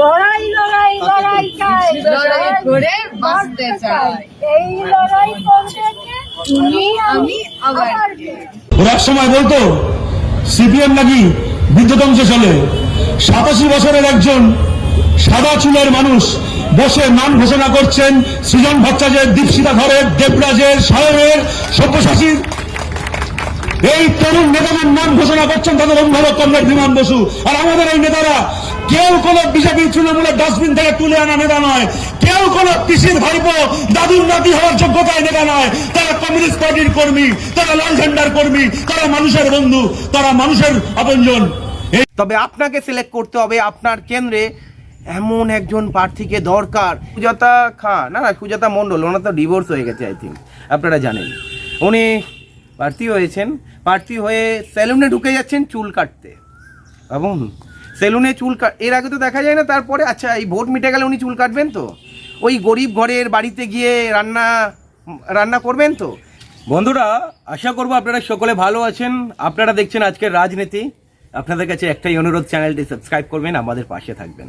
লড়াই লড়াই লড়াই চাই। লড়াই করে বাঁচতে চাই। এই লড়াই করতে তুমি আমি আবার সময় বলতো সিপিএম নাকি বিদ্যুৎংশে চলে। সাতাশি বছরের একজন সাদা চুলের মানুষ বসে নাম ঘোষণা করছেন সৃজন ভট্টাচার্যের দীপশিতা ধরের দেবরাজের সাহেবের সব্যসাচীর। এই তরুণ নেতাদের নাম ঘোষণা করছেন তাদের অভিভাবক কমরেড বিমান বসু। আর আমাদের এই নেতারা কেউ কোন বিজেপি তৃণমূলের ডাস্টবিন থেকে তুলে আনা নেতা নয়। কেউ কোন পিসির ভাইপো দাদুর নাতি হওয়ার যোগ্যতায় নেতা নয়। তারা কমিউনিস্ট পার্টির কর্মী, তারা লাল ঝান্ডার কর্মী, তারা মানুষের বন্ধু, তারা মানুষের আপনজন। তবে আপনাকে সিলেক্ট করতে হবে আপনার কেন্দ্রে এমন একজন প্রার্থীকে দরকার। সুজাতা খাঁ না না, সুজাতা মণ্ডল, ওনার তো ডিভোর্স হয়ে গেছে আই থিঙ্ক আপনারা জানেন। উনি প্রার্থী হয়েছেন। প্রার্থী হয়ে সেলুনে ঢুকে যাচ্ছেন চুল কাটতে। এবং সেলুনে চুল এর আগে তো দেখা যায় না, তারপরে আচ্ছা এই ভোট মিটে গেলে উনি চুল কাটবেন তো? ওই গরিব ঘরের বাড়িতে গিয়ে রান্না রান্না করবেন তো? বন্ধুরা, আশা করব আপনারা সকলে ভালো আছেন। আপনারা দেখছেন আজকের রাজনীতি। আপনাদের কাছে একটাই অনুরোধ, চ্যানেলটি সাবস্ক্রাইব করবেন, আমাদের পাশে থাকবেন।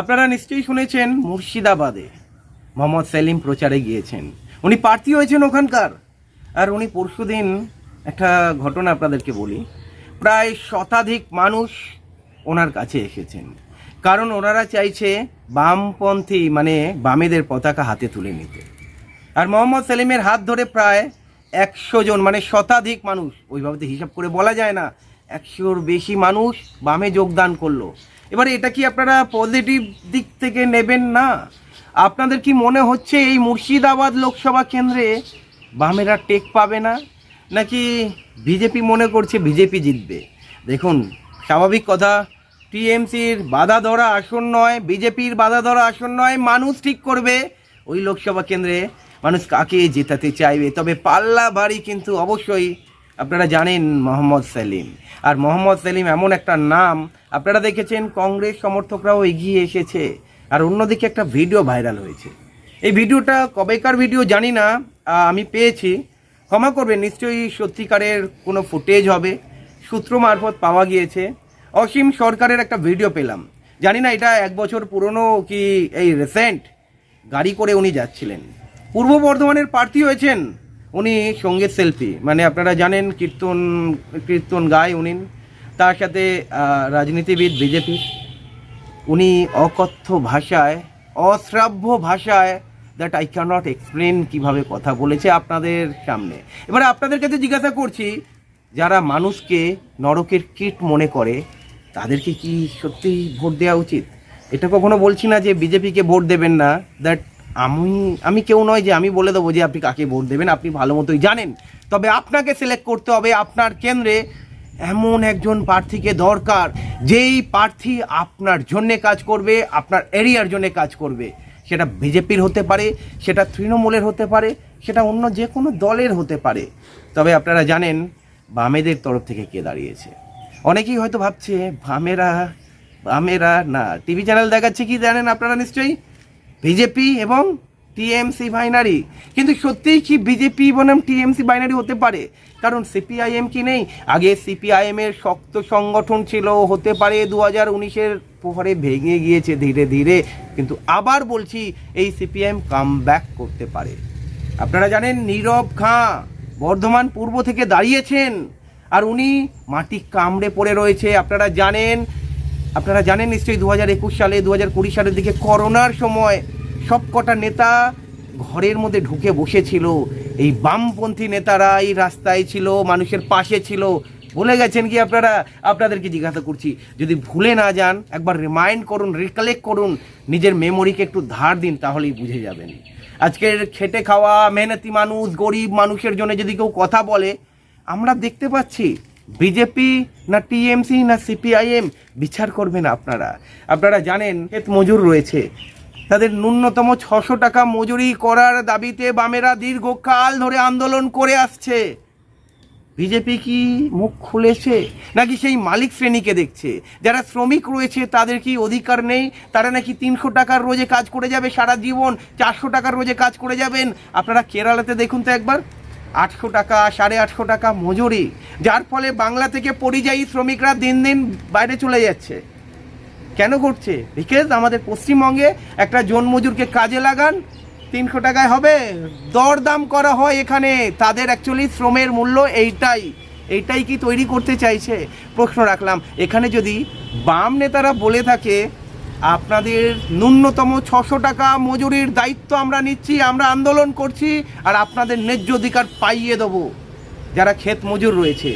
আপনারা নিশ্চয়ই শুনেছেন, মুর্শিদাবাদে মোহাম্মদ সেলিম প্রচারে গিয়েছেন। উনি প্রার্থী হয়েছেন ওখানকার। আর উনি পরশুদিন একটা ঘটনা আপনাদেরকে বলি। প্রায় শতাধিক মানুষ ওনার কাছে এসেছেন। কারণ ওনারা চাইছে বামপন্থী মানে বামেদের পতাকা হাতে তুলে নিতে। আর মোহাম্মদ সেলিমের হাত ধরে প্রায় একশো জন মানে শতাধিক মানুষ ওইভাবে হিসাব করে বলা যায় না, একশোর বেশি মানুষ বামে যোগদান করল। এবারে এটা কি আপনারা পজিটিভ দিক থেকে নেবেন না? আপনাদের কি মনে হচ্ছে এই মুর্শিদাবাদ লোকসভা কেন্দ্রে বামেরা টেক পাবে না? নাকি বিজেপি মনে করছে বিজেপি জিতবে? দেখুন, স্বাভাবিক কথা টিএমসির বাধা ধরা আসন নয়, বিজেপির বাধা ধরা আসন নয়, মানুষ ঠিক করবে। ওই লোকসভা কেন্দ্রে মানুষ কাকে জেতাতে চাইবে? তবে পাল্লা বাড়ি কিন্তু অবশ্যই আপনারা জানেন মোহাম্মদ সেলিম। আর মোহাম্মদ সেলিম এমন একটা নাম, আপনারা দেখেছেন কংগ্রেস সমর্থকরাও এগিয়ে এসেছে। আর অন্যদিকে একটা ভিডিও ভাইরাল হয়েছে। এই ভিডিওটা কবেকার ভিডিও জানি না আমি পেয়েছি। ক্ষমা করবেন, নিশ্চয়ই সত্যিকারের কোনো ফুটেজ হবে। সূত্র মারফত পাওয়া গিয়েছে। অসীম সরকারের একটা ভিডিও পেলাম। জানি না এটা এক বছর পুরনো কি এই রিসেন্ট গাড়ি করে উনি যাচ্ছিলেন। পূর্ব বর্ধমানের প্রার্থী হয়েছেন উনি সংগীত শিল্পী। মানে আপনারা জানেন কীর্তন কীর্তন গায় উনি। তার সাথে রাজনীতিবিদ বিজেপি। উনি অকথ্য ভাষায়, অশ্রাব্য ভাষায় দ্যাট আই ক্যানট এক্সপ্লেন কীভাবে কথা বলেছে আপনাদের সামনে। এবারে আপনাদের কাছে জিজ্ঞাসা করছি, যারা মানুষকে নরকের কীট মনে করে তাদেরকে কি সত্যি ভোট দেওয়া উচিত? এটা কখনো বলছি না যে বিজেপিকে ভোট দেবেন না দ্যাট আমি আমি কেউ নয় যে আমি বলে দেবো যে আপনি কাকে ভোট দেবেন, আপনি ভালো মতোই জানেন। তবে আপনাকে সিলেক্ট করতে হবে আপনার কেন্দ্রে এমন একজন প্রার্থীকে দরকার, যেই প্রার্থী আপনার জন্যে কাজ করবে, আপনার এরিয়ার জন্যে কাজ করবে। সেটা বিজেপির হতে পারে, সেটা তৃণমূলের হতে পারে, সেটা অন্য যে কোনো দলের হতে পারে। তবে আপনারা জানেন, বামেদের তরফ থেকে কে দাঁড়িয়েছে। অনেকেই হয়তো ভাবছে, বামেরা বামেরা, না, টিভি চ্যানেল দেখাচ্ছে কি জানেন আপনারা নিশ্চয়ই? বিজেপি এবং টিএমসি বাইনারি। কিন্তু সত্যিই কি বিজেপি বনাম টিএমসি বাইনারি হতে পারে? কারণ সিপিআইএম কি নেই? আগে সিপিআইএম এর শক্ত সংগঠন ছিল, হতে পারে দু হাজার উনিশের পরে ভেঙে গিয়েছে ধীরে ধীরে। কিন্তু আবার বলছি, এই সিপিআইএম কাম করতে পারে। আপনারা জানেন, নীরব খাঁ বর্ধমান পূর্ব থেকে দাঁড়িয়েছেন। আর উনি মাটি কামড়ে পড়ে রয়েছে। আপনারা জানেন আপনারা জানেন নিশ্চয়ই দু হাজার একুশ সালে দু হাজার কুড়ি সালের দিকে করোনার সময় সব কটা নেতা ঘরের মধ্যে ঢুকে বসেছিল। এই বামপন্থী নেতারা এই রাস্তায় ছিল, মানুষের পাশে ছিল। ভুলে গেছেন কি আপনারা? আপনাদেরকে জিজ্ঞাসা করছি, যদি ভুলে না যান, একবার রিমাইন্ড করুন, রিকালেক্ট করুন, নিজের মেমোরিকে একটু ধার দিন, তাহলেই বুঝে যাবেন। আজকের খেটে খাওয়া, মেহনতি মানুষ, গরিব মানুষের জন্য যদি কেউ কথা বলে আমরা দেখতে পাচ্ছি বিজেপি না টিএমসি না সিপিআইএম বিচার করবেন আপনারা। আপনারা জানেন ক্ষেত মজুর রয়েছে। তাদের ন্যূনতম ছশো টাকা মজুরি করার দাবিতে বামেরা দীর্ঘকাল ধরে আন্দোলন করে আসছে। বিজেপি কি মুখ খুলেছে? নাকি সেই মালিক শ্রেণীকে দেখছে? যারা শ্রমিক রয়েছে, তাদের কি অধিকার নেই? তারা নাকি তিনশো টাকার রোজে কাজ করে যাবে সারা জীবন, চারশো টাকার রোজে কাজ করে যাবেন? আপনারা কেরালাতে দেখুন তো একবার। আটশো টাকা, সাড়ে আটশো টাকা মজুরি, যার ফলে বাংলা থেকে পরিযায়ী শ্রমিকরা দিন দিন বাইরে চলে যাচ্ছে। কেন ঘটছে? বিকজ আমাদের পশ্চিমবঙ্গে একটা জন মজুরকে কাজে লাগান, তিনশো টাকায় হবে, দরদাম করা হয় এখানে। তাদের অ্যাকচুয়ালি শ্রমের মূল্য এইটাই এইটাই কি তৈরি করতে চাইছে? প্রশ্ন রাখলাম, এখানে যদি বাম নেতারা বলে থাকে আপনাদের ন্যূনতম ছশো টাকা মজুরির দায়িত্ব আমরা নিচ্ছি, আমরা আন্দোলন করছি আর আপনাদের ন্যায্য অধিকার পাইয়ে দেবো। যারা ক্ষেত মজুর রয়েছে,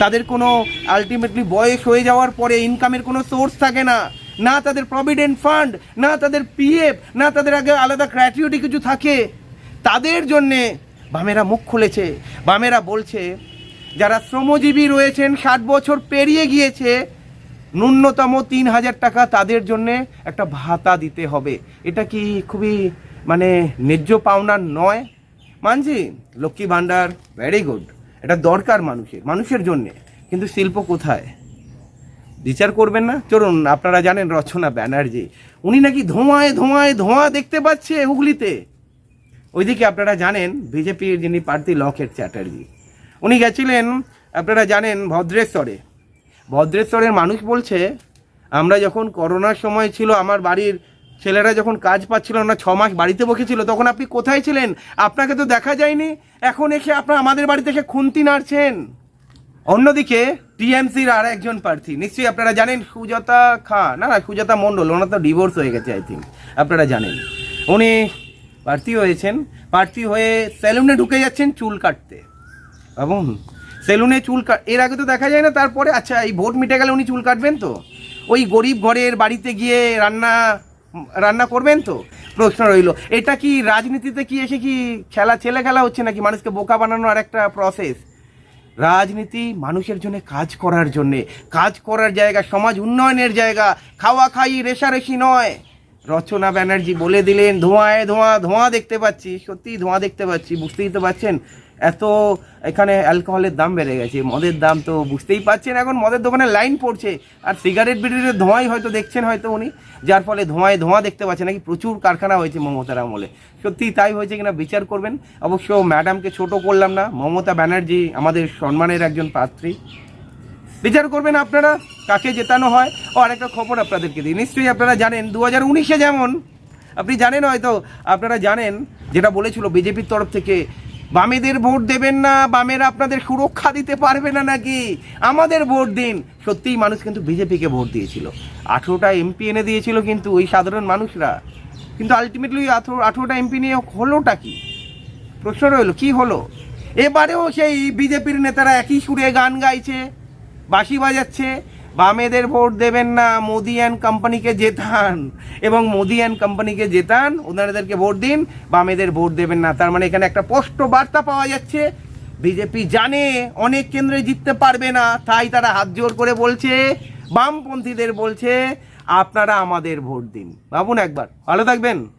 তাদের কোনো আলটিমেটলি বয়স হয়ে যাওয়ার পরে ইনকামের কোনো সোর্স থাকে না। না তাদের প্রভিডেন্ট ফান্ড না তাদের পিএফ না তাদের আগে আলাদা গ্র্যাচুইটি কিছু থাকে। তাদের জন্যে বামেরা মুখ খুলেছে, বামেরা বলছে, যারা শ্রমজীবী রয়েছেন, ষাট বছর পেরিয়ে গিয়েছে ন্যূনতম তিন হাজার টাকা তাদের জন্যে একটা ভাতা দিতে হবে। এটা কি খুবই মানে ন্যায্য পাওনা নয়? মানছি, লক্ষ্মী ভাণ্ডার ভেরি গুড এটা দরকার মানুষের মানুষের জন্যে। কিন্তু শিল্প কোথায়? বিচার করবেন না? চলুন, আপনারা জানেন রচনা ব্যানার্জি। উনি নাকি ধোঁয়ায় ধোঁয়ায় ধোঁয়া দেখতে পাচ্ছে হুগলিতে। ওইদিকে আপনারা জানেন, বিজেপির যিনি প্রার্থী লকেট চ্যাটার্জি। উনি গেছিলেন, আপনারা জানেন, ভদ্রেশ্বরে। ভদ্রেশ্বরের মানুষ বলছে, আমরা যখন করোনার সময় ছিল, আমার বাড়ির ছেলেরা যখন কাজ পাচ্ছিল না ছ মাস বাড়িতে বসেছিল, তখন আপনি কোথায় ছিলেন? আপনাকে তো দেখা যায়নি। এখন এসে আপনার আমাদের বাড়িতে এসে খুন্তি নাড়ছেন। অন্যদিকে টিএমসির আর একজন প্রার্থী, নিশ্চয়ই আপনারা জানেন, সুজাতা খা, না না, সুজাতা মণ্ডল, ওনার তো ডিভোর্স হয়ে গেছে আই থিঙ্ক আপনারা জানেন। উনি প্রার্থী হয়েছেন, প্রার্থী হয়ে সেলুনে ঢুকে যাচ্ছেন চুল কাটতে। ভাবুন সেলুনে চুল এর আগে তো দেখা যায় না, তারপরে আচ্ছা এই ভোট মিটে গেলে উনি চুল কাটবেন তো? ওই গরিব ঘরের বাড়িতে গিয়ে রান্না রান্না করবেন তো? প্রশ্ন রইল, এটা কি রাজনীতিতে কি এসে কি খেলা, ছেলে খেলা হচ্ছে নাকি? মানুষকে বোকা বানানোর আর একটা প্রসেস রাজনীতি মানুষের জন্য, কাজ করার জন্যে। কাজ করার জায়গা, সমাজ উন্নয়নের জায়গা। খাওয়া খাই রেশারেশি নয়। রচনা ব্যানার্জি বলে দিলেন, ধোঁয়ায় ধোঁয়া ধোঁয়া দেখতে পাচ্ছি সত্যি ধোঁয়া দেখতে পাচ্ছি, বুঝতেই তো পাচ্ছেন? এত এখানে অ্যালকোহলের দাম বেড়ে গেছে, মদের দাম তো বুঝতেই পারছেন এখন, মদের দোকানে লাইন পড়ছে, আর সিগারেট বিড়ির ধোঁয়াই হয়তো দেখছেন হয়তো উনি, যার ফলে ধোঁয়ায় ধোঁয়া দেখতে পাচ্ছেন, নাকি প্রচুর কারখানা হয়েছে মমতার আমলে। সত্যি তাই হয়েছে কিনা বিচার করবেন, অবশ্য ম্যাডামকে ছোট করলাম না, মমতা ব্যানার্জি আমাদের সম্মানের একজন পাত্রী। বিচার করবেন আপনারা, কাকে জেতানো হয়, ও আরেকটা খবর আপনাদেরকে দিই, নিশ্চয়ই আপনারা জানেন দু হাজার উনিশে যেমন, আপনি জানেন হয়তো, আপনারা জানেন, যেটা বলেছিল বিজেপির তরফ থেকে বামেদের ভোট দেবেন না, বামেরা আপনাদের সুরক্ষা দিতে পারবে না নাকি? আমাদের ভোট দিন। সত্যিই মানুষ কিন্তু বিজেপিকে ভোট দিয়েছিল। আঠেরোটা এমপি এনে দিয়েছিল কিন্তু ওই সাধারণ মানুষরা। কিন্তু আলটিমেটলি আঠেরো আঠেরোটা এমপি নিয়ে হলোটা কি? প্রশ্ন রইল, কি হলো? এবারেও সেই বিজেপির নেতারা একই সুরে গান গাইছে, বাঁশি বাজাচ্ছে বামেদের ভোট দেবেন না, মোদি অ্যান্ড কোম্পানিকে জেতান। এবং মোদি অ্যান্ড কোম্পানিকে জেতান, ওনাদেরকে ভোট দিন, বামেদের ভোট দেবেন না। তার মানে এখানে একটা স্পষ্ট বার্তা পাওয়া যাচ্ছে। বিজেপি জানে অনেক কেন্দ্রে জিততে পারবে না, তাই তারা হাত জোর করে বলছে, বামপন্থীদের বলছে, আপনারা আমাদের ভোট দিন। ভাবুন একবার। ভালো থাকবেন।